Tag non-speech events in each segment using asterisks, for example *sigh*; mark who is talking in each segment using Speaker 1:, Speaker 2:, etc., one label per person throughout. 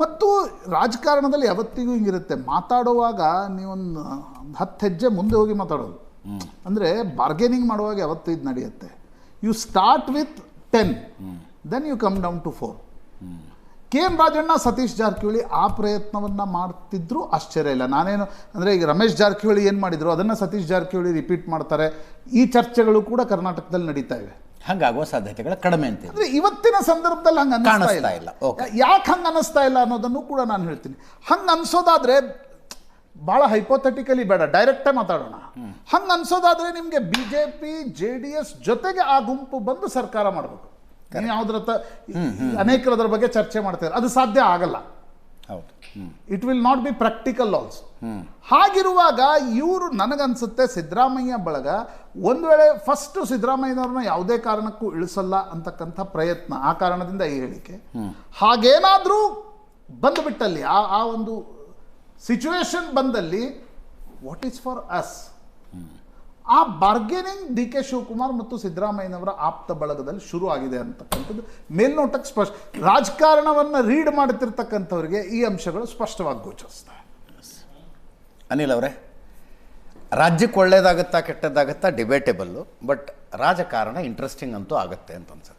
Speaker 1: ಮತ್ತು ರಾಜಕಾರಣದಲ್ಲಿ ಯಾವತ್ತಿಗೂ ಹಿಂಗಿರುತ್ತೆ. ಮಾತಾಡುವಾಗ ನೀವೊಂದು ಹತ್ತು ಹೆಜ್ಜೆ ಮುಂದೆ ಹೋಗಿ ಮಾತಾಡೋದು. ಅಂದರೆ ಬಾರ್ಗೇನಿಂಗ್ ಮಾಡುವಾಗ ಯಾವತ್ತು ಇದು ನಡೆಯುತ್ತೆ. You start with ten then you come down to four K N Rajanna Satish Jarkiholi ಆ ಪ್ರಯತ್ನವನ್ನು ಮಾಡ್ತಿದ್ರು ಆಶ್ಚರ್ಯ ಇಲ್ಲ. ನಾನೇನು, ಅಂದರೆ ಈಗ ರಮೇಶ್ ಜಾರಕಿಹೊಳಿ ಏನು ಮಾಡಿದರು? ಅದನ್ನು ಸತೀಶ್ ಜಾರಕಿಹೊಳಿ ರಿಪೀಟ್ ಮಾಡ್ತಾರೆ. ಈ ಚರ್ಚೆಗಳು ಕೂಡ ಕರ್ನಾಟಕದಲ್ಲಿ ನಡೀತಾ ಇವೆ.
Speaker 2: ಹಂಗಾಗುವ ಸಾಧ್ಯತೆಗಳು ಕಡಿಮೆ ಅಂತ
Speaker 1: ಅಂದ್ರೆ ಇವತ್ತಿನ ಸಂದರ್ಭದಲ್ಲಿ ಹಂಗೆ ಅನಿಸ್ತಾ ಇಲ್ಲ. ಯಾಕೆ ಹಂಗೆ ಅನಿಸ್ತಾ ಇಲ್ಲ ಅನ್ನೋದನ್ನು ಕೂಡ ನಾನು ಹೇಳ್ತೀನಿ. ಹಂಗೆ ಅನ್ಸೋದಾದ್ರೆ ಭಾಳ ಹೈಪೋಥೆಟಿಕಲಿ ಬೇಡ ಡೈರೆಕ್ಟೇ ಮಾತಾಡೋಣ. ಹಂಗೆ ಅನ್ಸೋದಾದ್ರೆ ನಿಮಗೆ B J P J D S ಜೊತೆಗೆ ಆ ಗುಂಪು ಬಂದು ಸರ್ಕಾರ ಮಾಡಬೇಕು. ಯಾವುದ್ರ ಅನೇಕರದ್ರ ಅದರ ಬಗ್ಗೆ ಚರ್ಚೆ ಮಾಡ್ತಾರೆ. ಅದು ಸಾಧ್ಯ ಆಗಲ್ಲ. It will not be practical also ಹಾಗಿರುವಾಗ ಇವರು ನನಗನ್ಸುತ್ತೆ ಸಿದ್ದರಾಮಯ್ಯ ಬಳಗ ಒಂದು ವೇಳೆ ಫಸ್ಟ್ ಸಿದ್ದರಾಮಯ್ಯನವ್ರನ್ನ ಯಾವುದೇ ಕಾರಣಕ್ಕೂ ಇಳಿಸಲ್ಲ ಅಂತಕ್ಕಂಥ ಪ್ರಯತ್ನ ಆ ಕಾರಣದಿಂದ ಈ ಹೇಳಿಕೆ. ಹಾಗೇನಾದರೂ ಬಂದುಬಿಟ್ಟಲ್ಲಿ ಆ ಆ ಒಂದು ಸಿಚುವೇಶನ್ ಬಂದಲ್ಲಿ ವಾಟ್ ಈಸ್ ಫಾರ್ ಅಸ್ ಆ ಬಾರ್ಗೇನಿಂಗ್ ಡಿ ಕೆ ಶಿವಕುಮಾರ್ ಮತ್ತು ಸಿದ್ದರಾಮಯ್ಯನವರ ಆಪ್ತ ಬಳಗದಲ್ಲಿ ಶುರು ಆಗಿದೆ ಅಂತಕ್ಕಂಥದ್ದು ಮೇಲ್ನೋಟಕ್ಕೆ ಸ್ಪಷ್ಟ. ರಾಜಕಾರಣವನ್ನು ರೀಡ್ ಮಾಡುತ್ತಿರ್ತಕ್ಕಂಥವರಿಗೆ ಈ ಅಂಶಗಳು ಸ್ಪಷ್ಟವಾಗಿ ಗೋಚರಿಸ್ತವೆ
Speaker 2: ಅನಿಲ್ ಅವರೇ ರಾಜ್ಯಕ್ಕೆ ಒಳ್ಳೇದಾಗುತ್ತಾ ಕೆಟ್ಟದ್ದಾಗುತ್ತಾ ಡಿಬೇಟೇಬಲ್ಲು ಬಟ್ ರಾಜಕಾರಣ ಇಂಟ್ರೆಸ್ಟಿಂಗ್ ಅಂತೂ ಆಗುತ್ತೆ ಅಂತ ಅನ್ಸುತ್ತೆ.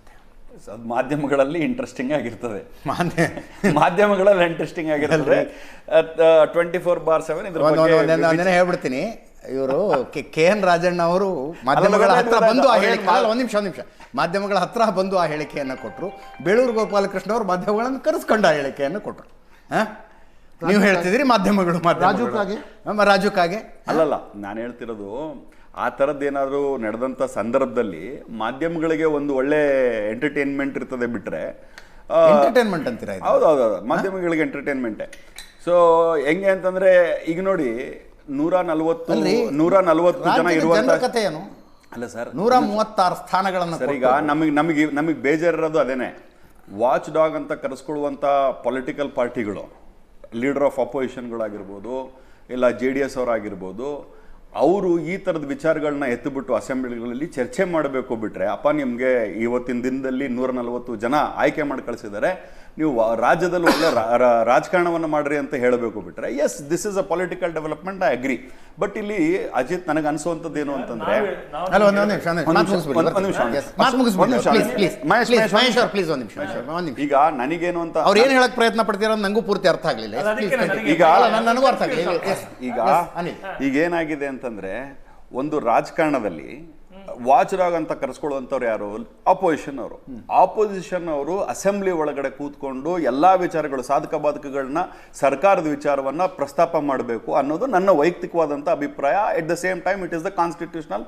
Speaker 3: ಅದು ಮಾಧ್ಯಮಗಳಲ್ಲಿ ಇಂಟ್ರೆಸ್ಟಿಂಗ್ ಆಗಿರ್ತದೆ.
Speaker 2: ಮಾನ್ಯ *laughs*
Speaker 3: ಮಾಧ್ಯಮಗಳಲ್ಲಿ ಇಂಟ್ರೆಸ್ಟಿಂಗ್ ಆಗಿರ್ತದೆ. ಟ್ವೆಂಟಿ ಫೋರ್ ಬಾರ್ ಸೆವೆನ್
Speaker 2: ಹೇಳ್ಬಿಡ್ತೀನಿ. ಇವರು ಕೆ ಎನ್ ರಾಜಣ್ಣ ಅವರು ಮಾಧ್ಯಮಗಳ ಹತ್ರ ಬಂದು ಆ ಹೇಳಿಕೆ ಒಂದ್ ನಿಮಿಷ ಒಂದು ನಿಮಿಷ. ಮಾಧ್ಯಮಗಳ ಹತ್ರ ಬಂದು ಆ ಹೇಳಿಕೆಯನ್ನು ಕೊಟ್ಟರು ಬೇಳೂರು ಗೋಪಾಲಕೃಷ್ಣ ಅವರು ಮಾಧ್ಯಮಗಳನ್ನು ಕರೆಸ್ಕೊಂಡು ಆ ಹೇಳಿಕೆಯನ್ನು ಕೊಟ್ಟರು ನೀವು ಹೇಳ್ತಿದ್ದೀರಿ ಮಾಧ್ಯಮಗಳು ಮಾಧ್ಯಮಗಳು.
Speaker 1: ರಾಜು ಕಾಗೆ?
Speaker 2: ನಮ್ಮ ರಾಜುಕಾಗೆ
Speaker 3: ಅಲ್ಲಲ್ಲ ನಾನು ಹೇಳ್ತಿರೋದು ಆ ಥರದ್ದು ಏನಾದರೂ ನಡೆದಂಥ ಸಂದರ್ಭದಲ್ಲಿ ಮಾಧ್ಯಮಗಳಿಗೆ ಒಂದು ಒಳ್ಳೆ ಎಂಟರ್ಟೈನ್ಮೆಂಟ್ ಇರ್ತದೆ ಬಿಟ್ರೆ ಆ,
Speaker 2: ಎಂಟರ್ಟೈನ್ಮೆಂಟ್ ಅಂತೀರಾ ಇದು?
Speaker 3: ಹೌದು ಹೌದು ಹೌದು. ಮಾಧ್ಯಮಗಳಿಗೆ ಎಂಟರ್ಟೈನ್ಮೆಂಟೇ ಸೊ ಹೆಂಗೆ ಅಂತಂದ್ರೆ ಈಗ ನೋಡಿ ನೂರ ನಲ್ವತ್ತು ನೂರ ನಲ್ವತ್ತು ಜನ
Speaker 2: ರಾಜ್ಯದ
Speaker 3: ಇರುವಂತ
Speaker 2: ಜನರ ಕಥೆ ಏನು?
Speaker 3: ಅಲ್ಲ ಸರ್.
Speaker 2: ನೂರ ಮೂವತ್ತಾರು ಸ್ಥಾನಗಳನ್ನು
Speaker 3: ಸರ್ ಈಗ ನಮಗೆ ನಮಗೆ ನಮಗೆ ಬೇಜಾರಿರೋದು ಅದೇನೆ. ವಾಚ್ ಡಾಗ್ ಅಂತ ಕರೆಸ್ಕೊಳ್ಳುವಂಥ ಪೊಲಿಟಿಕಲ್ ಪಾರ್ಟಿಗಳು ಲೀಡರ್ ಆಫ್ ಅಪೋಸಿಷನ್ಗಳಾಗಿರ್ಬೋದು ಇಲ್ಲ ಜೆ ಡಿ ಎಸ್ ಅವರಾಗಿರ್ಬೋದು ಅವರು ಈ ಥರದ ವಿಚಾರಗಳನ್ನ ಎತ್ತುಬಿಟ್ಟು ಅಸೆಂಬ್ಲಿಗಳಲ್ಲಿ ಚರ್ಚೆ ಮಾಡಬೇಕು ಬಿಟ್ರೆ ಅಪ್ಪ ನಿಮಗೆ ಇವತ್ತಿನ ದಿನದಲ್ಲಿ ನೂರ ನಲವತ್ತು ಜನ ಆಯ್ಕೆ ಮಾಡಿ ಕಳಿಸಿದರೆ ನೀವು ರಾಜ್ಯದಲ್ಲಿ ಒಳ್ಳೆ ರಾಜಕಾರಣವನ್ನು ಮಾಡ್ರಿ ಅಂತ ಹೇಳಬೇಕು ಬಿಟ್ರೆ yes this is a political development I agree but ಇಲ್ಲಿ ಅಜಿತ್ ನನಗೆ ಅನಿಸುವಂಥದ್ದು ಏನು ಅಂತಂದ್ರೆ ಈಗ ನನಗೇನು ಅಂತ
Speaker 2: ಅವ್ರು ಏನು ಹೇಳಕ್ ಪ್ರಯತ್ನ ಪಡ್ತೀರ ಅಂತ ನಂಗೂ ಪೂರ್ತಿ ಅರ್ಥ ಆಗಲಿಲ್ಲ.
Speaker 3: ಈಗ-
Speaker 2: ನನಗೂ ಅರ್ಥ ಆಗಲಿಲ್ಲ.
Speaker 3: ಈಗ ಈಗ ಏನಾಗಿದೆ ಅಂತಂದ್ರೆ ಒಂದು ರಾಜಕಾರಣದಲ್ಲಿ ವಾಚ್ ಡಾಗ್ ಅಂತ ಕರೆಸ್ಕೊಳ್ಳುವಂಥವ್ರು ಯಾರು? ಅಪೋಸಿಷನ್ ಅವರು. ಆಪೋಸಿಷನ್ ಅವರು ಅಸೆಂಬ್ಲಿ ಒಳಗಡೆ ಕೂತ್ಕೊಂಡು ಎಲ್ಲ ವಿಚಾರಗಳು, ಸಾಧಕ ಬಾಧಕಗಳನ್ನ ಸರ್ಕಾರದ ವಿಚಾರವನ್ನ ಪ್ರಸ್ತಾಪ ಮಾಡಬೇಕು ಅನ್ನೋದು ನನ್ನ ವೈಯಕ್ತಿಕವಾದಂಥ ಅಭಿಪ್ರಾಯ. At the same time it is the constitutional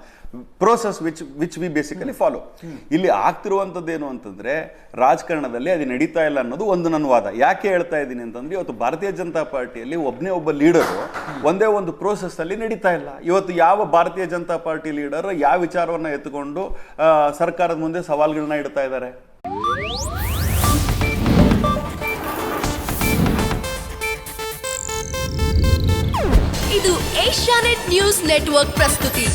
Speaker 3: process which which we basically follow ಇಲ್ಲಿ ಆಗ್ತಿರುವಂಥದ್ದು ಏನು ಅಂತಂದ್ರೆ, ರಾಜಕಾರಣದಲ್ಲಿ ಅದು ನಡೀತಾ ಇಲ್ಲ ಅನ್ನೋದು ಒಂದು ನನ್ನ ವಾದ. ಯಾಕೆ ಹೇಳ್ತಾ ಇದ್ದೀನಿ ಅಂತಂದರೆ, ಇವತ್ತು ಭಾರತೀಯ ಜನತಾ ಪಾರ್ಟಿಯಲ್ಲಿ ಒಬ್ಬನೇ ಒಬ್ಬ ಲೀಡರು ಒಂದೇ ಒಂದು ಪ್ರೋಸೆಸ್ ಅಲ್ಲಿ ನಡೀತಾ ಇಲ್ಲ. ಇವತ್ತು ಯಾವ ಭಾರತೀಯ ಜನತಾ ಪಾರ್ಟಿ ಲೀಡರ್ ಯಾವ ವಿಚಾರವನ್ನ ಎತ್ತುಕೊಂಡು ಸರ್ಕಾರದ ಮುಂದೆ ಸವಾಲುಗಳನ್ನ ಇಡ್ತಾ ಇದ್ದಾರೆ.
Speaker 4: ಇದು ಏಷ್ಯಾನೆಟ್ ನ್ಯೂಸ್ ನೆಟ್ವರ್ಕ್ ಪ್ರಸ್ತುತಿ.